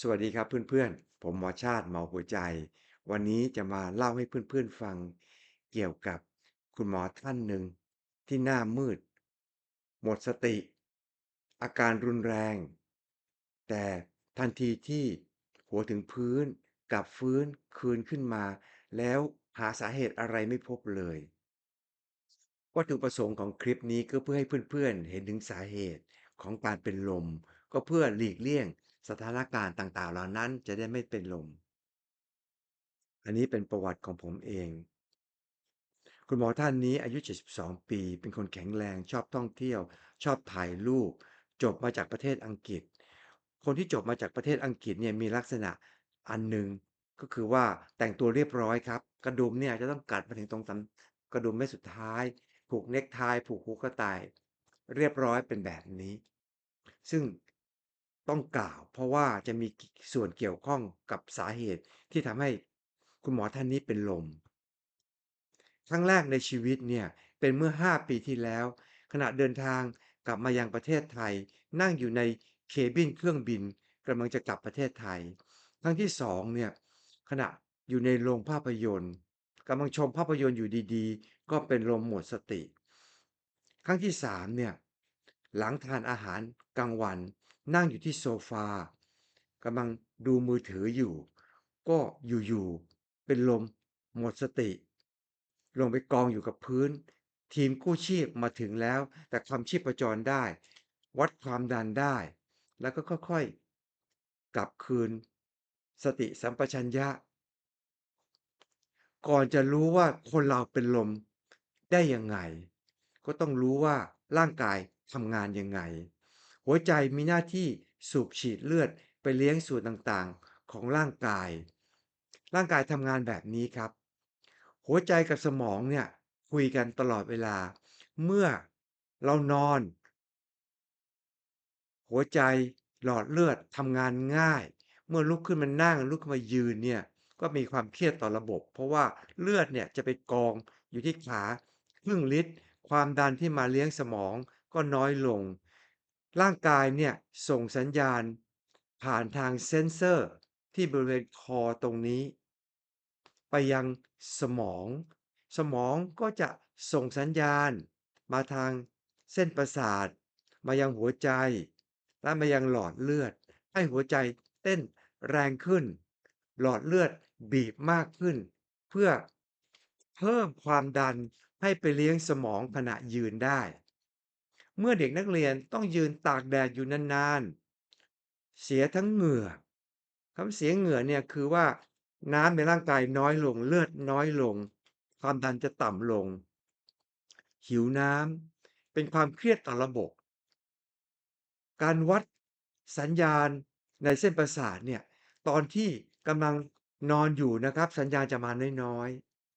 สวัสดีครับเพื่อนๆ ผมหมอชาติหมอหัวใจ วันนี้จะมาเล่าให้เพื่อนๆฟัง เกี่ยวกับคุณหมอท่านหนึ่ง ที่หน้ามืด หมดสติ อาการรุนแรง แต่ทันทีที่หัวถึงพื้นกลับฟื้นคืนขึ้นมา แล้วหาสาเหตุอะไรไม่พบเลยวัตถุประสงค์ของคลิปนี้ก็เพื่อให้เพื่อนๆ เห็นถึงสาเหตุของการเป็นลม ก็เพื่อหลีกเลี่ยง สถานการณ์ต่างๆ เหล่านั้นจะได้ไม่เป็นลม อันนี้เป็นประวัติของผมเอง คุณหมอท่านนี้อายุ 72 ปี เป็นคนแข็งแรง ชอบท่องเที่ยว ชอบถ่ายรูป จบมาจากประเทศอังกฤษ คนที่จบมาจากประเทศอังกฤษเนี่ยมีลักษณะอันหนึ่งก็คือว่าแต่งตัวเรียบร้อยครับ กระดุมเนี่ยจะต้องกัดมาถึงตรงสันกระดุมเม็ดสุดท้าย ผูกเน็กไทผูกหูกระต่าย เรียบร้อยเป็นแบบนี้ ซึ่ง ต้องกล่าว เพราะว่าจะมีส่วนเกี่ยวข้องกับสาเหตุที่ทำให้คุณหมอท่านนี้เป็นลม ครั้งแรกในชีวิตเนี่ยเป็นเมื่อ 5 ปีที่แล้ว ขณะเดินทางกลับมายังประเทศไทย นั่งอยู่ในเคบินเครื่องบินกำลังจะกลับประเทศไทย ครั้งที่2เนี่ยขณะอยู่ในโรงภาพยนตร์กำลังชมภาพยนตร์อยู่ดีๆ ก็เป็นลมหมดสติ ครั้งที่3เนี่ยหลังทานอาหารกลางวัน นั่งอยู่ที่โซฟากำลังดูมือถืออยู่ ก็อยู่ๆเป็นลมหมดสติ ลงไปกองอยู่กับพื้น ทีมกู้ชีพมาถึงแล้ว แต่ทำชีพจรได้ วัดความดันได้ แล้วก็ค่อยๆ กลับคืน สติสัมปชัญญะ ก่อนจะรู้ว่าคนเราเป็นลมได้ยังไง ก็ต้องรู้ว่าร่างกายทำงานยังไง หัวใจมีหน้าที่สูบฉีดเลือดไปเลี้ยงส่วนต่างๆของร่างกาย ร่างกายทำงานแบบนี้ครับ หัวใจกับสมองเนี่ยคุยกันตลอดเวลา เมื่อเรานอน หัวใจหลอดเลือดทำงานง่าย เมื่อลุกขึ้นมานั่งลุกขึ้นมายืนเนี่ยก็มีความเครียดต่อระบบ เพราะว่าเลือดเนี่ยจะไปกองอยู่ที่ขาครึ่งลิตร ความดันที่มาเลี้ยงสมองก็น้อยลง ร่างกายเนี่ยส่งสัญญาณ ผ่านทางเซนเซอร์ที่บริเวณคอตรงนี้ ไปยังสมอง สมองก็จะส่งสัญญาณ มาทางเส้นประสาท มายังหัวใจ และมายังหลอดเลือด ให้หัวใจเต้นแรงขึ้น หลอดเลือดบีบมากขึ้น เพื่อเพิ่มความดันให้ไปเลี้ยงสมองขณะยืนได้ เมื่อเด็กนักเรียนต้องยืนตากแดดอยู่นานๆ เสียทั้งเหงื่อคำเสียเหงื่อเนี่ยคือว่าน้ำในร่างกายน้อยลงเลือดน้อยลง ความดันจะต่ำลง หิวน้ำเป็นความเครียดต่อระบบ การวัดสัญญาณในเส้นประสาทเนี่ยตอนที่กำลังนอนอยู่นะครับ สัญญาณจะมาน้อย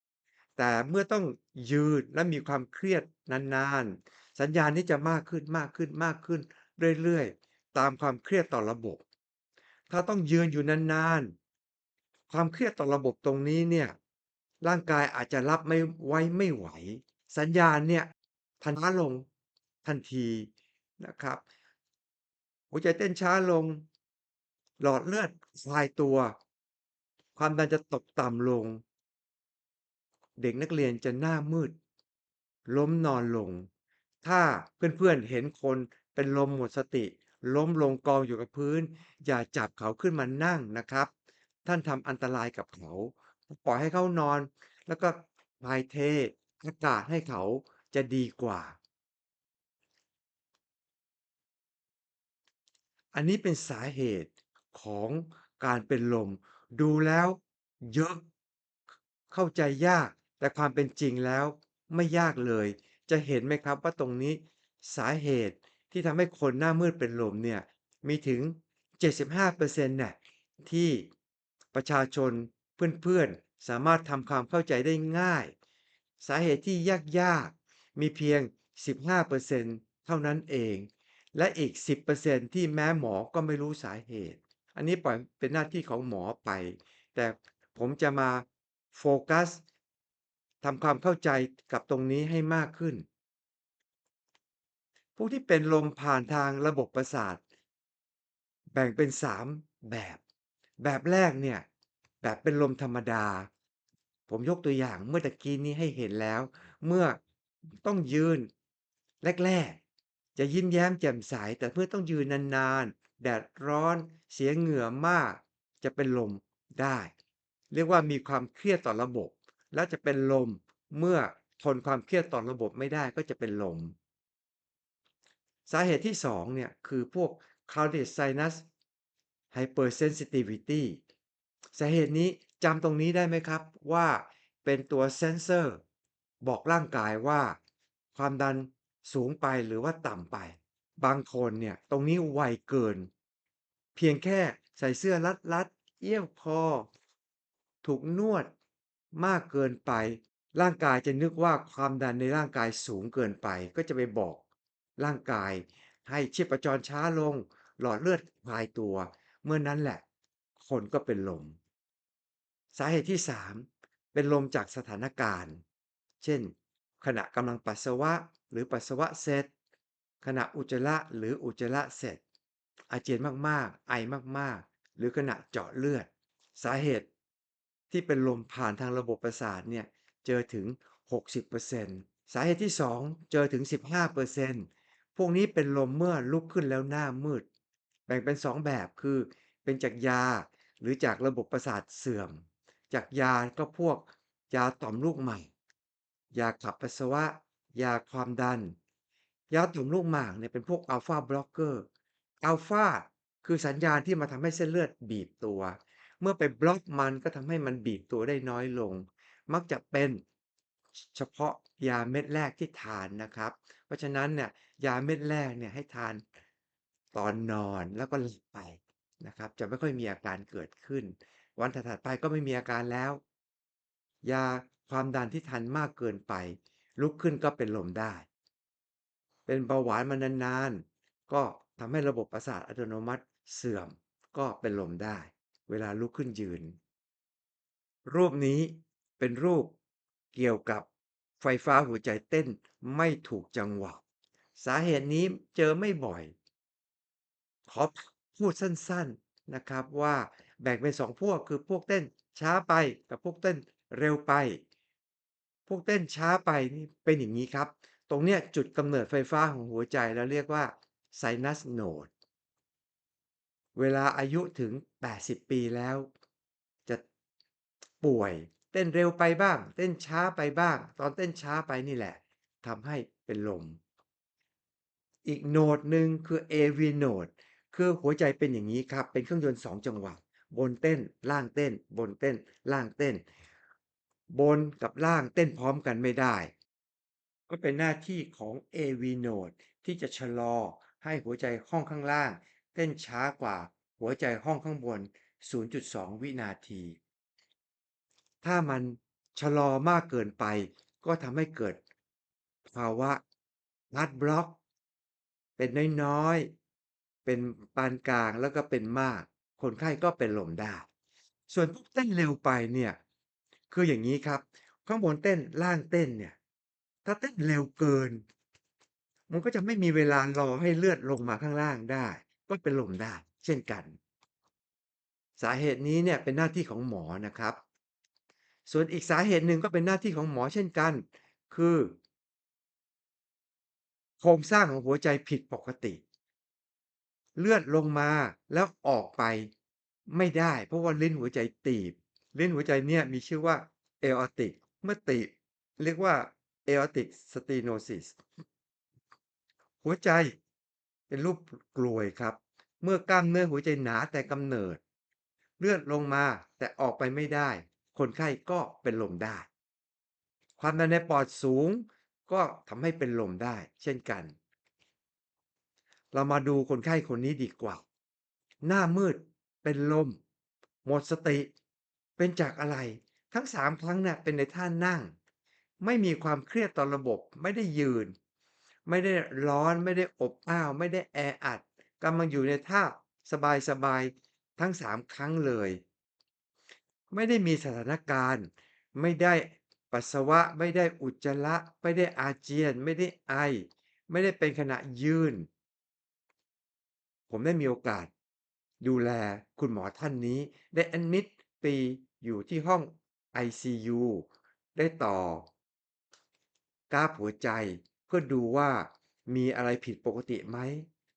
ๆแต่เมื่อต้องยืนและมีความเครียดนานๆ สัญญาณนี้จะมากขึ้นมากขึ้นมากขึ้น เรื่อยๆ ตามความเครียดต่อระบบ ถ้าต้องยืนอยู่นานๆ ความเครียดต่อระบบตรงนี้เนี่ยร่างกายอาจจะรับไม่ไว้ไม่ไหว สัญญาณเนี่ยทันช้าลงทันทีนะครับหัวใจเต้นช้าลง หลอดเลือดคลายตัว ความดันจะตกต่ำลง เด็กนักเรียนจะหน้ามืด ล้มนอนลง ถ้าเพื่อนๆเห็นคนเป็นลมหมดสติ ล้มลงกองอยู่กับพื้น อย่าจับเขาขึ้นมานั่งนะครับ ท่านทำอันตรายกับเขา ปล่อยให้เขานอน แล้วก็ถ่ายเทอากาศให้เขาจะดีกว่า อันนี้เป็นสาเหตุของการเป็นลม ดูแล้วเยอะเข้าใจยากแต่ความเป็นจริงแล้วไม่ยากเลย จะเห็นไหมครับว่าตรงนี้สาเหตุที่ทำให้คนหน้ามืดเป็นลมเนี่ยมีถึง 75%น่ะที่ประชาชนเพื่อนๆ สามารถทำความเข้าใจได้ง่าย สาเหตุที่ยากๆ มีเพียง 15%เท่านั้นเอง และอีก 10%ที่แม้หมอก็ไม่รู้สาเหตุ อันนี้ปล่อยเป็นหน้าที่ของหมอไป แต่ผมจะมาโฟกัส ทำความเข้าใจกับตรงนี้ให้มากขึ้น ผู้ที่เป็นลมผ่านทางระบบประสาท แบ่งเป็น3แบบ แบบแรกเนี่ย แบบเป็นลมธรรมดา ผมยกตัวอย่างเมื่อตะกี้นี้ให้เห็นแล้ว เมื่อต้องยืน แรก ๆ จะยิ้มแย้มแจ่มใส แต่เมื่อต้องยืนนานๆ แดดร้อนเสียเหงื่อมาก จะเป็นลมได้ เรียกว่ามีความเครียดต่อระบบ แล้วจะเป็นลมเมื่อทนความเครียดต่อระบบไม่ได้ก็จะเป็นลม สาเหตุที่2เนี่ยคือพวก Chronic Sinus Hypersensitivity สาเหตุนี้จำตรงนี้ได้ไหมครับว่าเป็นตัวเซนเซอร์บอกร่างกายว่า ความดันสูงไปหรือว่าต่ำไป บางคนเนี่ยตรงนี้ไวเกิน เพียงแค่ใส่เสื้อรัดๆเอี้ยวคอ ถูกนวด มากเกินไป ร่างกายจะนึกว่าความดันในร่างกายสูงเกินไป ก็จะไปบอก ร่างกายให้ชีพจรช้าลง หลอดเลือดคลายตัว เมื่อนั้นแหละ คนก็เป็นลม สาเหตุที่ 3 เป็นลมจากสถานการณ์ เช่น ขณะกำลังปัสสาวะหรือปัสสาวะเสร็จ ขณะอุจจาระหรืออุจจาระเสร็จ อาเจียนมากๆ ไอมากๆ หรือขณะเจาะเลือด สาเหตุ ที่เป็นลมผ่านทางระบบประสาทเนี่ยเจอถึง 60%สาเหตุที่ 2 เจอถึง 15%พวกนี้เป็นลมเมื่อลุกขึ้นแล้วหน้ามืด แบ่งเป็น 2 แบบคือ เป็นจากยาหรือจากระบบประสาทเสื่อม จากยาก็พวกยาต่อมลูกใหมากยาขับปัสสาวะ ยาความดัน ยาต่อมลูกหมากเนี่ยเป็นพวก Alpha Blocker Alpha คือสัญญาณที่มาทำให้เส้นเลือดบีบตัว เมื่อไปบล็อกมันก็ทำให้มันบีบตัวได้น้อยลง มักจะเป็นเฉพาะยาเม็ดแรกที่ทานนะครับ เพราะฉะนั้นเนี่ยยาเม็ดแรกเนี่ยให้ทานตอนนอนแล้วก็หลับไปนะครับ จะไม่ค่อยมีอาการเกิดขึ้น วันถัดไปก็ไม่มีอาการแล้ว ยาความดันที่ทานมากเกินไป ลุกขึ้นก็เป็นลมได้ เป็นเบาหวานมานานๆก็ทำให้ระบบประสาทอัตโนมัติเสื่อมก็เป็นลมได้ เวลาลุกขึ้นยืน รูปนี้เป็นรูปเกี่ยวกับไฟฟ้าหัวใจเต้นไม่ถูกจังหวะ สาเหตุนี้เจอไม่บ่อย ขอพูดสั้นๆนะครับว่าแบ่งเป็น2พวกคือพวกเต้นช้าไปกับพวกเต้นเร็วไป พวกเต้นช้าไปนี่เป็นอย่างงี้ครับ ตรงเนี้ยจุดกำเนิดไฟฟ้าของหัวใจเราเรียกว่า Sinus Node เวลาอายุถึง 80 ปีแล้ว จะป่วย เต้นเร็วไปบ้าง เต้นช้าไปบ้าง ตอนเต้นช้าไปนี่แหละทำให้เป็นลม อีกโนดหนึ่งคือ AV Node คือหัวใจเป็นอย่างงี้ครับ เป็นเครื่องยนต์2จังหวะ บนเต้น ล่างเต้น บนเต้น ล่างเต้น บนกับล่างเต้นพร้อมกันไม่ได้ ก็เป็นหน้าที่ของ AV Node ที่จะชะลอให้หัวใจห้องข้างล่าง เต้นช้ากว่าหัวใจห้องข้างบน 0.2 วินาที ถ้ามันชะลอมากเกินไป ก็ทำให้เกิดภาวะ Heart Block เป็นน้อยๆ เป็นปานกลางแล้วก็เป็นมาก คนไข้ก็เป็นลมได้ ส่วนพวกเต้นเร็วไปเนี่ย คืออย่างงี้ครับ ข้างบนเต้นล่างเต้นเนี่ย ถ้าเต้นเร็วเกิน มันก็จะไม่มีเวลารอให้เลือดลงมาข้างล่างได้ ก็เป็นลมได้ เช่นกัน สาเหตุนี้เนี่ยเป็นหน้าที่ของหมอนะครับ ส่วนอีกสาเหตุหนึ่งก็เป็นหน้าที่ของหมอเช่นกัน คือโครงสร้างของหัวใจผิดปกติ เลือดลงมาแล้วออกไปไม่ได้ เพราะว่าลิ้นหัวใจตีบ ลิ้นหัวใจเนี่ยมีชื่อว่า Aortic เมื่อตีบ เรียกว่า Aortic Stenosis หัวใจ เป็นรูปกลวยครับ เมื่อกล้ามเนื้อหัวใจหนาแต่กำเนิด เลือดลงมาแต่ออกไปไม่ได้ คนไข้ก็เป็นลมได้ ความดันในปอดสูงก็ทำให้เป็นลมได้ เช่นกัน เรามาดูคนไข้คนนี้ดีกว่า หน้ามืด เป็นลม หมดสติ เป็นจากอะไร?ทั้ง3ครั้งเนี่ยเป็นในท่านั่ง ไม่มีความเครียดต่อระบบ ไม่ได้ยืน ไม่ได้ร้อนไม่ได้อบอ้าว ไม่ได้แออัดกำลังอยู่ในท่าสบายๆทั้ง 3 ครั้งเลย ไม่ได้มีสถานการณ์ ไม่ได้ปัสสาวะ ไม่ได้อุจจาระ ไม่ได้อาเจียน ไม่ได้ไอ ไม่ได้เป็นขณะยืน ผมได้มีโอกาส ดูแลคุณหมอท่านนี้ ได้อดมิตไปอยู่ที่ห้องไอซียูได้ต่อกราฟหัวใจ เพื่อดูว่ามีอะไรผิดปกติไหม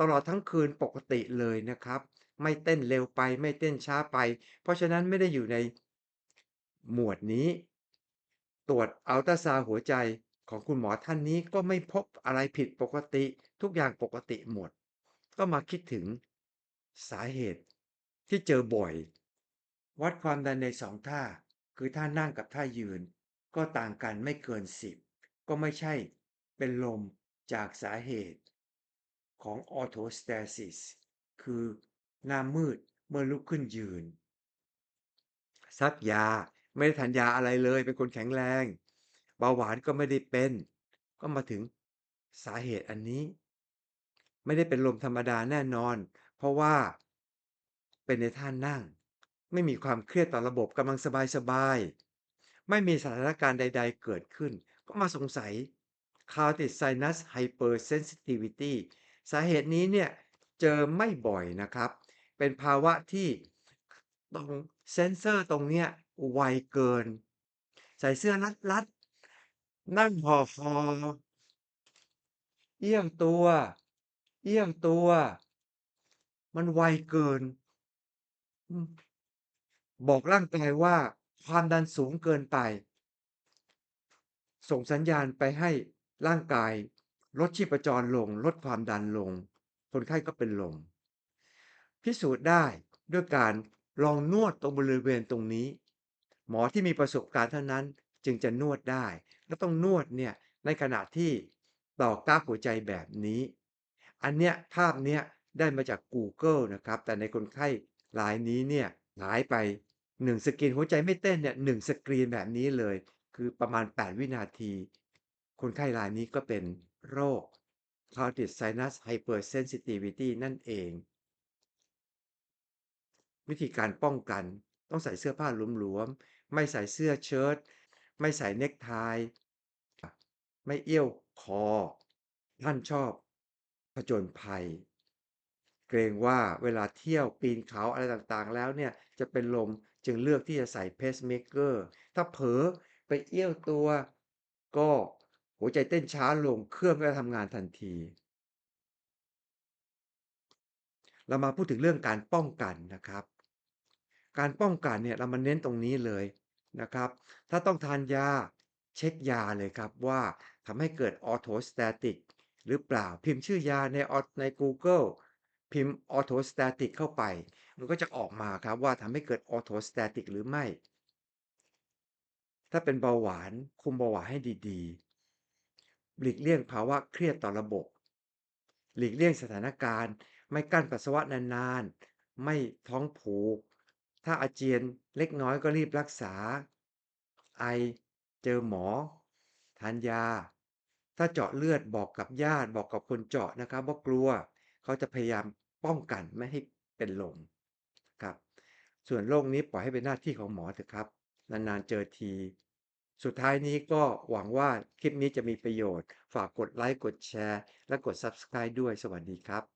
ตลอดทั้งคืนปกติเลยนะครับ ไม่เต้นเร็วไปไม่เต้นช้าไป เพราะฉะนั้นไม่ได้อยู่ในหมวดนี้ ตรวจอัลตราซาวด์หัวใจของคุณหมอท่านนี้ก็ไม่พบอะไรผิดปกติ ทุกอย่างปกติหมด ก็มาคิดถึงสาเหตุที่เจอบ่อย วัดความดันในสองท่า คือท่านั่งกับท่ายืน ก็ต่างกันไม่เกิน10ก็ไม่ใช่ เป็นลมจากสาเหตุของออโ o ส t ต s i s คือหน้ามืดเมื่อลุกขึ้นยืน ซักยาไม่ได้ทานยาอะไรเลยเป็นคนแข็งแรง เบาหวานก็ไม่ได้เป็น ก็มาถึงสาเหตุอันนี้ ไม่ได้เป็นลมธรรมดาแน่นอน เพราะว่าเป็นในท่านั่ง ไม่มีความเครียดต่อระบบกำลังสบายๆไม่มีสถานการณ์ใด ๆ เกิดขึ้น ก็มาสงสัย Carotid Sinus Hypersensitivity สาเหตุนี้เนี่ยเจอไม่บ่อยนะครับ เป็นภาวะที่ตรงเซนเซอร์ตรงเนี้ยไวเกิน ใส่เสื้อรัดๆนั่งห่อคอเอี้ยงตัว เอี้ยงตัว มันไวเกิน บอกร่างกายว่าความดันสูงเกินไป ส่งสัญญาณไปให้ ร่างกายลดชีพจรลง ลดความดันลง คนไข้ก็เป็นลม พิสูจน์ได้ด้วยการลองนวดตรงบริเวณตรงนี้ หมอที่มีประสบการณ์เท่านั้นจึงจะนวดได้ แล้วต้องนวดเนี่ยในขณะที่ต่อกราหัวใจแบบนี้ อันเนี้ยภาพเนี้ยได้มาจาก Google นะครับ แต่ในคนไข้รายนี้เนี่ยหายไป1สกรีนหัวใจไม่เต้นเนี่ย1สกรีนแบบนี้เลย คือประมาณ 8 วินาที คนไข้รายนี้ก็เป็นโรค Carotid Sinus Hypersensitivity นั่นเอง วิธีการป้องกันต้องใส่เสื้อผ้าหลวมๆ ไม่ใส่เสื้อเชิ้ตไม่ใส่เน็กไทไม่เอี้ยวคอ ท่านชอบผจญภัย เกรงว่าเวลาเที่ยวปีนเขาอะไรต่างๆ แล้วเนี่ย จะเป็นลมจึงเลือกที่จะใส่เพสเมเกอร์ ถ้าเผลอไปเอี้ยวตัวก็ หัวใจเต้นช้าลงเครื่องก็ทำงานทันที เรามาพูดถึงเรื่องการป้องกันนะครับ การป้องกันเนี่ยเรามาเน้นตรงนี้เลยนะครับ ถ้าต้องทานยาเช็คยาเลยครับว่าทำให้เกิดออโ o ส t ตติกหรือเปล่าพิมพ์ชื่อยาในใน Google พิมพ์ออโ o ส t ตติกเข้าไป มันก็จะออกมาครับว่าทำให้เกิดออโ o ส t ตติกหรือไม่ ถ้าเป็นเบาหวานคุมเบาหวานให้ดีๆ หลีกเลี่ยงภาวะเครียดต่อระบบ หลีกเลี่ยงสถานการณ์ ไม่กั้นปัสสาวะนานๆ ไม่ท้องผูก ถ้าอาเจียนเล็กน้อยก็รีบรักษา ไอ เจอหมอ ทานยา ถ้าเจาะเลือดบอกกับญาติบอกกับคนเจาะนะครับว่ากลัว เขาจะพยายามป้องกันไม่ให้เป็นลมครับ ส่วนโรคนี้ปล่อยให้เป็นหน้าที่ของหมอเถอะครับ นานๆเจอที สุดท้ายนี้ก็หวังว่าคลิปนี้จะมีประโยชน์ ฝากกดไลค์ กดแชร์ และกด Subscribe ด้วย สวัสดีครับ